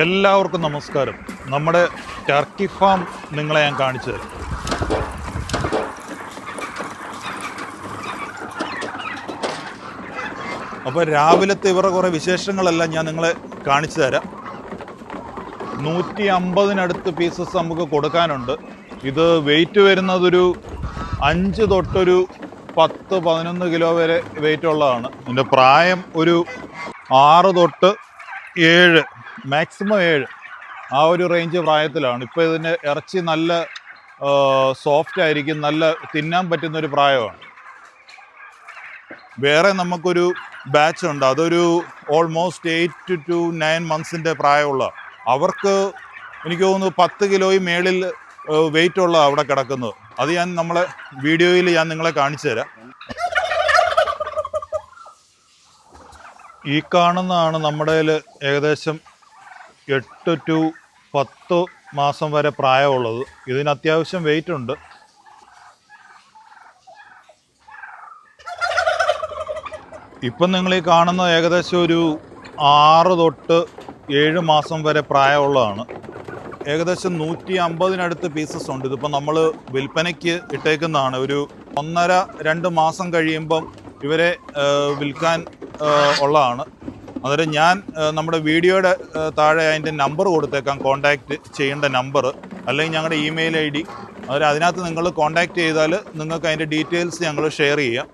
എല്ലാവർക്കും നമസ്കാരം. നമ്മുടെ ടർക്കി ഫാം നിങ്ങളെ ഞാൻ കാണിച്ചു തരാം. അപ്പോൾ രാവിലത്തെ ഇവരുടെ കുറേ വിശേഷങ്ങളെല്ലാം ഞാൻ നിങ്ങളെ കാണിച്ചു തരാം. നൂറ്റി അമ്പതിനടുത്ത് പീസസ് നമുക്ക് കൊടുക്കാനുണ്ട്. ഇത് വെയിറ്റ് വരുന്നതൊരു അഞ്ച് തൊട്ടൊരു പത്ത് പതിനൊന്ന് കിലോ വരെ വെയിറ്റ് ഉള്ളതാണ്. ഇതിന്റെ പ്രായം ഒരു ആറ് തൊട്ട് ഏഴ് മാക്സിമം ഏഴ്. ആ ഒരു റേഞ്ച് പ്രായത്തിലാണ്. ഇപ്പോൾ ഇതിന്റെ ഇറച്ചി നല്ല സോഫ്റ്റ് ആയിരിക്കും നല്ല തിന്നാൻ പറ്റുന്ന ഒരു പ്രായമാണ്. വേറെ നമുക്കൊരു ബാച്ച് ഉണ്ട്. അതൊരു ഓൾമോസ്റ്റ് എയ്റ്റ് ടു നയൻ മന്ത്സിന്റെ പ്രായമുള്ള അവർക്ക് എനിക്ക് തോന്നുന്നു പത്ത് കിലോയും മേളിൽ വെയിറ്റ് ഉള്ള അവിടെ കിടക്കുന്നത് അത് ഞാൻ നമ്മളെ വീഡിയോയിൽ ഞാൻ നിങ്ങളെ കാണിച്ചു തരാം. ഈ കാണുന്നതാണ് നമ്മുടെ ഏകദേശം എട്ട് ടു പത്ത് മാസം വരെ പ്രായമുള്ളത്. ഇതിന് അത്യാവശ്യം വെയിറ്റ് ഉണ്ട്. ഇപ്പം നിങ്ങൾ ഈ കാണുന്ന ഏകദേശം ഒരു ആറ് തൊട്ട് ഏഴ് മാസം വരെ പ്രായമുള്ളതാണ്. ഏകദേശം നൂറ്റി അമ്പതിനടുത്ത് പീസസ് ഉണ്ട്. ഇതിപ്പോൾ നമ്മൾ വിൽപ്പനയ്ക്ക് ഇട്ടേക്കുന്നതാണ്. ഒരു ഒന്നര രണ്ട് മാസം കഴിയുമ്പം ഇവരെ വിൽക്കാൻ ഉള്ളതാണ്. അന്നേരം ഞാൻ നമ്മുടെ വീഡിയോയുടെ താഴെ അതിന്റെ നമ്പർ കൊടുത്തേക്കാം. കോൺടാക്റ്റ് ചെയ്യേണ്ട നമ്പർ അല്ലെങ്കിൽ ഞങ്ങളുടെ ഇമെയിൽ ഐ ഡി. അതിനകത്ത് നിങ്ങൾ കോൺടാക്റ്റ് ചെയ്താൽ നിങ്ങൾക്ക് അതിന്റെ ഡീറ്റെയിൽസ് ഞങ്ങൾ ഷെയർ ചെയ്യാം.